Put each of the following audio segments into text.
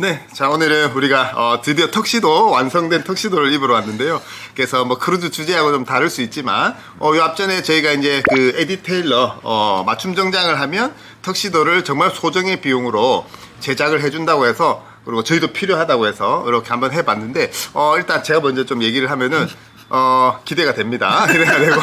네, 자 오늘은 우리가 어, 드디어 턱시도 완성된 턱시도를 입으러 왔는데요. 그래서 뭐 크루즈 주제하고 좀 다를 수 있지만 어, 요 앞전에 저희가 이제 그 에디 테일러 어, 맞춤 정장을 하면 턱시도를 정말 소정의 비용으로 제작을 해준다고 해서 그리고 저희도 필요하다고 해서 이렇게 한번 해봤는데 어, 일단 제가 먼저 좀 얘기를 하면은 어, 기대가 됩니다. 기대가 되고.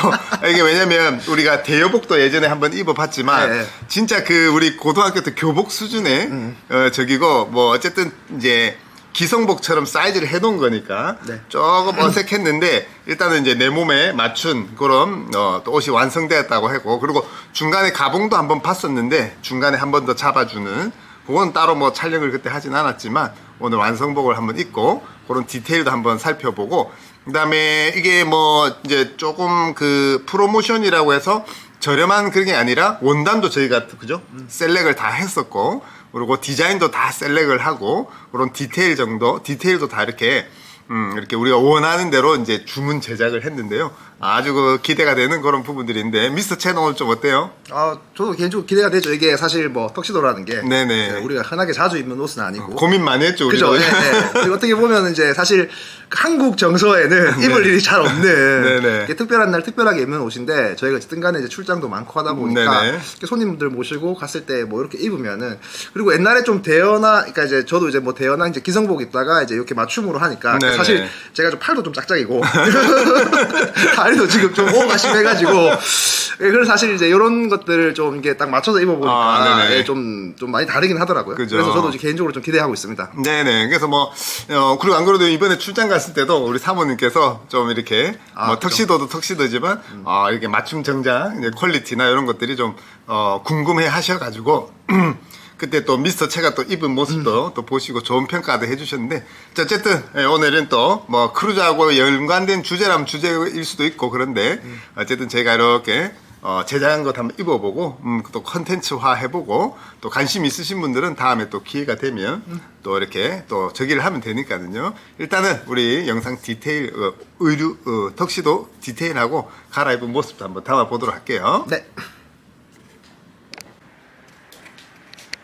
이게 왜냐면 우리가 대여복도 예전에 한번 입어봤지만 네. 진짜 그 우리 고등학교 때 교복 수준의 어, 저기고 뭐 어쨌든 이제 기성복처럼 사이즈를 해놓은 거니까 네. 조금 어색했는데 일단은 이제 내 몸에 맞춘 그런 어, 또 옷이 완성되었다고 하고 그리고 중간에 가봉도 한번 봤었는데 중간에 한 번 더 잡아주는 그건 따로 뭐 촬영을 그때 하진 않았지만 오늘 완성복을 한번 입고 그런 디테일도 한번 살펴보고 그다음에 이게 뭐 이제 조금 그 프로모션이라고 해서 저렴한 그런 게 아니라 원단도 저희가 그죠 셀렉을 다 했었고 그리고 디자인도 다 셀렉을 하고 그런 디테일 정도 디테일도 다 이렇게 음, 이렇게 우리가 원하는 대로 이제 주문 제작을 했는데요. 아주 그 기대가 되는 그런 부분들인데 미스터 채널 오늘 좀 어때요? 아, 저도 개인적으로 기대가 되죠. 이게 사실 뭐 턱시도라는 게 네네. 네, 우리가 흔하게 자주 입는 옷은 아니고 고민 많이 했죠, 우리도. 그죠? 예, 예. 그리고 어떻게 보면 이제 사실 한국 정서에는 입을 일이 잘 없는 네네. 이게 특별한 날 특별하게 입는 옷인데 저희가 어쨌든 간에 이제 출장도 많고 하다 보니까 네네. 손님들 모시고 갔을 때 뭐 이렇게 입으면은 그리고 옛날에 좀 대여나 그러니까 이제 저도 이제 뭐 대여나 이제 기성복 입다가 이제 이렇게 맞춤으로 하니까 네네. 사실 제가 좀 팔도 좀 짝짝이고 다리도 지금 좀 오가 심해가지고 예, 그래서 사실 이제 이런 것들을 좀 이게 딱 맞춰서 입어보니까 아. 예, 좀, 좀 많이 다르긴 하더라고요. 그죠. 그래서 저도 이제 개인적으로 좀 기대하고 있습니다. 네네. 그래서 뭐, 어, 그리고 안 그래도 이번에 출장 갔을 때도 우리 사모님께서 좀 이렇게, 아, 뭐. 턱시도도 턱시도지만, 어, 이렇게 맞춤 정장, 퀄리티나 이런 것들이 좀, 어, 궁금해 하셔가지고, 그때 또 미스터 채가 또 입은 모습도 또 보시고 좋은 평가도 해주셨는데, 자, 어쨌든, 예, 오늘은 또, 뭐, 크루즈하고 연관된 주제라면 주제일 수도 있고, 그런데, 어쨌든 제가 이렇게, 어, 제작한 것 한번 입어보고, 음, 또 컨텐츠화 해보고, 또 관심 있으신 분들은 다음에 또 기회가 되면 또 이렇게 또 저기를 하면 되니까는요. 일단은 우리 영상 디테일, 어, 의류, 어, 턱시도 디테일하고 갈아입은 모습도 한번 담아보도록 할게요. 네.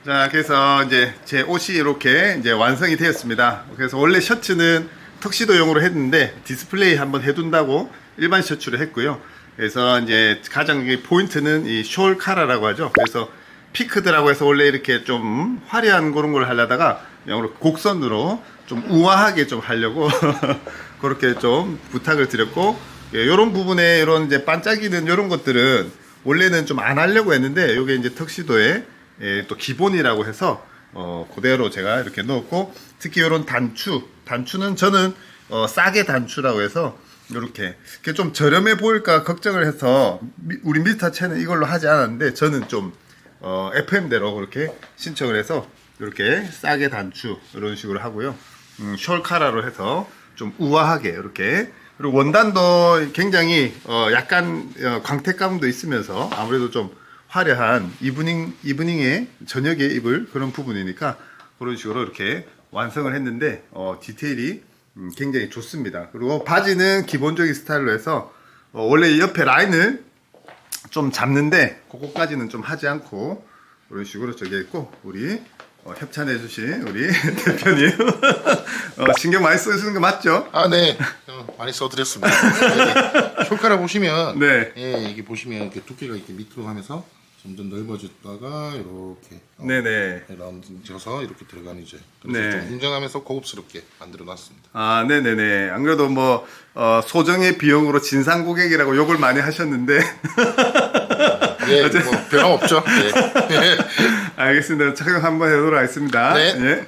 자, 그래서 이제 제 옷이 이렇게 이제 완성이 되었습니다. 그래서 원래 셔츠는 턱시도용으로 했는데 디스플레이 한번 해둔다고 일반 셔츠로 했고요. 그래서 이제 가장 포인트는 이 숄 카라라고 하죠. 그래서 피크드라고 해서 원래 이렇게 좀 화려한 그런 걸 하려다가 영어로 곡선으로 좀 우아하게 좀 하려고 그렇게 좀 부탁을 드렸고 이런 부분에 이런 이제 반짝이는 이런 것들은 원래는 좀 안 하려고 했는데 이게 이제 턱시도에 예, 또 기본이라고 해서 어, 그대로 제가 이렇게 넣었고 특히 이런 단추 단추는 저는 어, 싸게 단추라고 해서 이렇게 좀 저렴해 보일까 걱정을 해서 미- 우리 미스터 채는 이걸로 하지 않았는데 저는 좀 어, FM대로 그렇게 신청을 해서 이렇게 싸게 단추 이런 식으로 하고요. 음, 숄카라로 해서 좀 우아하게 이렇게 그리고 원단도 굉장히 어, 약간 어, 광택감도 있으면서 아무래도 좀 화려한 이브닝 이브닝에 저녁에 입을 그런 부분이니까 그런 식으로 이렇게 완성을 했는데 어, 디테일이 음, 굉장히 좋습니다. 그리고 바지는 기본적인 스타일로 해서 어, 원래 옆에 라인을 좀 잡는데 그거까지는 좀 하지 않고 이런 식으로 저기 있고 우리 어, 협찬해 주신 우리 대표님 어, 신경 많이 써주는 거 맞죠? 아, 네. 어, 많이 써드렸습니다. 네. 효과를 보시면, 네. 예, 이게 보시면 이렇게 두께가 이렇게 밑으로 가면서 점점 넓어졌다가 이렇게 어, 네네. 라운드져서 이렇게 들어가는 이제 그래서 네. 좀 웅장하면서 고급스럽게 만들어 놨습니다. 아, 네네네. 안 그래도 뭐, 어, 소정의 비용으로 진상 고객이라고 욕을 많이 하셨는데. 예, 뭐 변함 없죠. 예. 알겠습니다. 착용 한번 해보도록 하겠습니다. 네. 예.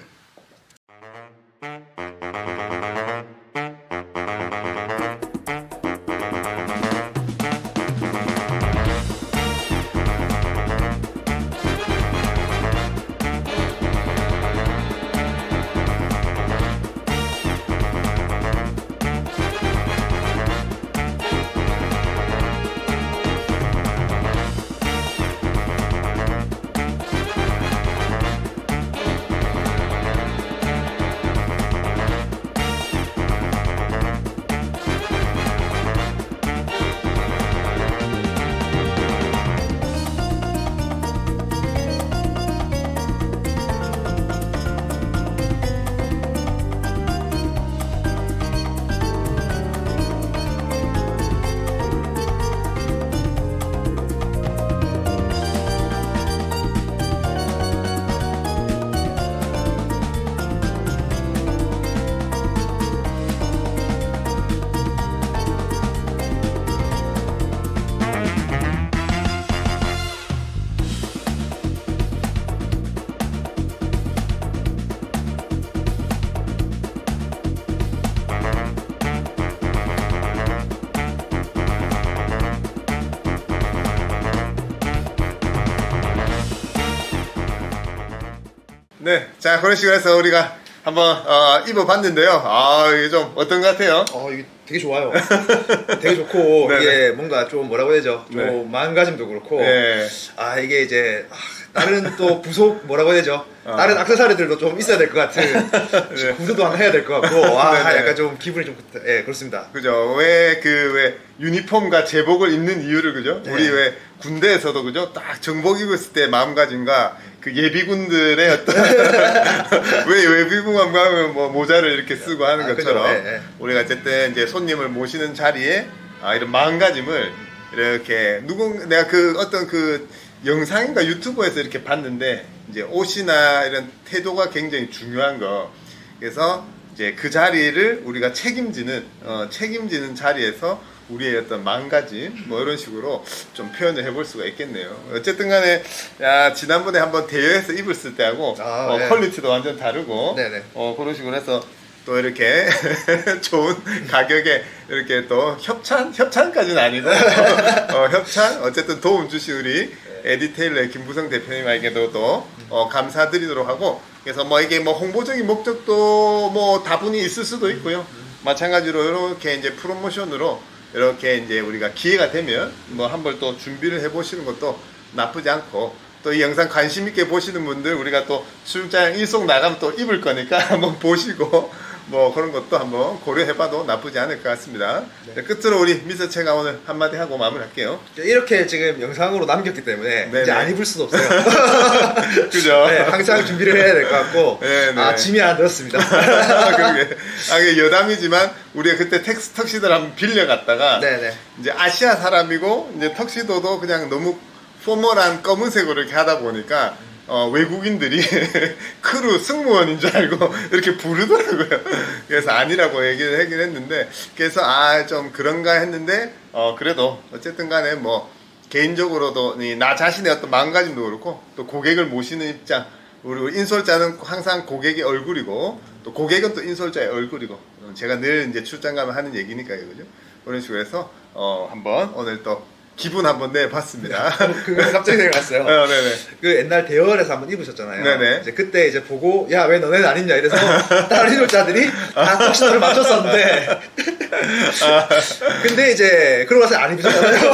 네, 자 그런 식으로 해서 우리가 한번 어, 입어봤는데요. 아 이게 좀 어떤 것 같아요? 어, 이게 되게 좋아요. 되게 좋고 네네. 이게 뭔가 좀 뭐라고 해야 되죠? 좀 네. 마음가짐도 그렇고 네. 아 이게 이제 아, 다른 또 부속 뭐라고 해야 되죠? 어. 다른 액세서리들도 좀 있어야 될 것 같은 네. 구두도 하나 해야 될 것 같고 아 네네. 약간 좀 기분이 좀 예 그렇습니다. 그죠? 왜 그 왜 유니폼과 제복을 입는 이유를 그죠? 네. 우리 왜 군대에서도 그죠? 딱 정복 입었을 때 마음가짐과 그 예비군들의 어떤 왜 예비군만 가면 뭐 모자를 이렇게 쓰고 하는 아, 그죠? 것처럼 네, 네. 우리가 어쨌든 이제 손님을 모시는 자리에 아, 이런 마음가짐을 이렇게 누군 내가 그 어떤 그 영상인가 유튜브에서 이렇게 봤는데 이제 옷이나 이런 태도가 굉장히 중요한 거 그래서 이제 그 자리를 우리가 책임지는 어, 책임지는 자리에서 우리의 어떤 마음가짐 뭐 이런 식으로 좀 표현을 해볼 수가 있겠네요. 어쨌든 간에 야 지난번에 한번 대여해서 입었을 때하고 아, 어, 네. 퀄리티도 완전 다르고 네네. 어 그런 식으로 해서 또 이렇게 좋은 가격에 이렇게 또 협찬 협찬까지는 아니고 어, 협찬 어쨌든 도움 주신 우리 에디 테일러의 김부성 대표님에게도 또 어, 감사드리도록 하고 그래서 뭐 이게 뭐 홍보적인 목적도 뭐 다분히 있을 수도 있고요 마찬가지로 이렇게 이제 프로모션으로 이렇게 이제 우리가 기회가 되면 뭐 한번 또 준비를 해보시는 것도 나쁘지 않고 또 이 영상 관심 있게 보시는 분들 우리가 또 출장 일속 나가면 또 입을 거니까 한번 보시고 뭐 그런 것도 한번 고려해봐도 나쁘지 않을 것 같습니다. 네, 끝으로 우리 미스체가 오늘 한마디 하고 마무리할게요. 이렇게 지금 영상으로 남겼기 때문에 네네. 이제 안 입을 수도 없어요. 그죠? 네, 항상 준비를 해야 될 것 같고 네네. 아 짐이 하나 늘었습니다. 그러게. 아, 이게 여담이지만 우리가 그때 텍스 턱시도를 한번 빌려갔다가 네네. 이제 아시아 사람이고 이제 턱시도도 그냥 너무 포멀한 검은색으로 이렇게 하다 보니까 어, 외국인들이 크루 승무원인 줄 알고 이렇게 부르더라고요. 그래서 아니라고 얘기를 하긴 했는데 그래서 아 좀 그런가 했는데 어 그래도 어쨌든 간에 뭐 개인적으로도 이나 자신의 어떤 마음가짐도 그렇고 또 고객을 모시는 입장 우리 인솔자는 항상 고객의 얼굴이고 또 고객은 또 인솔자의 얼굴이고 제가 늘 이제 출장 가면 하는 얘기니까요, 그죠? 그런 식으로 해서 어 한번 오늘 또 기분 한번 내봤습니다. 그거 갑자기 생각났어요. 어, 네네. 그 옛날 대열에서 한번 입으셨잖아요. 네네. 이제 그때 이제 보고 야 왜 너네는 안 입냐 이래서 다른 인물자들이 다 턱시도를 맞췄었는데 근데 이제 그러고 나서 안 입으셨잖아요.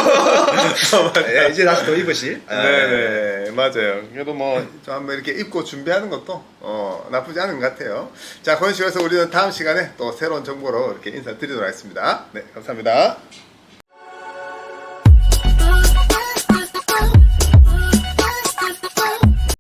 예, 이제 다시 또 입으실. 아, 네네 맞아요. 그래도 뭐 좀 한번 이렇게 입고 준비하는 것도 어, 나쁘지 않은 것 같아요. 자 그런 식으로 해서 우리는 다음 시간에 또 새로운 정보로 이렇게 인사드리도록 하겠습니다. 네 감사합니다.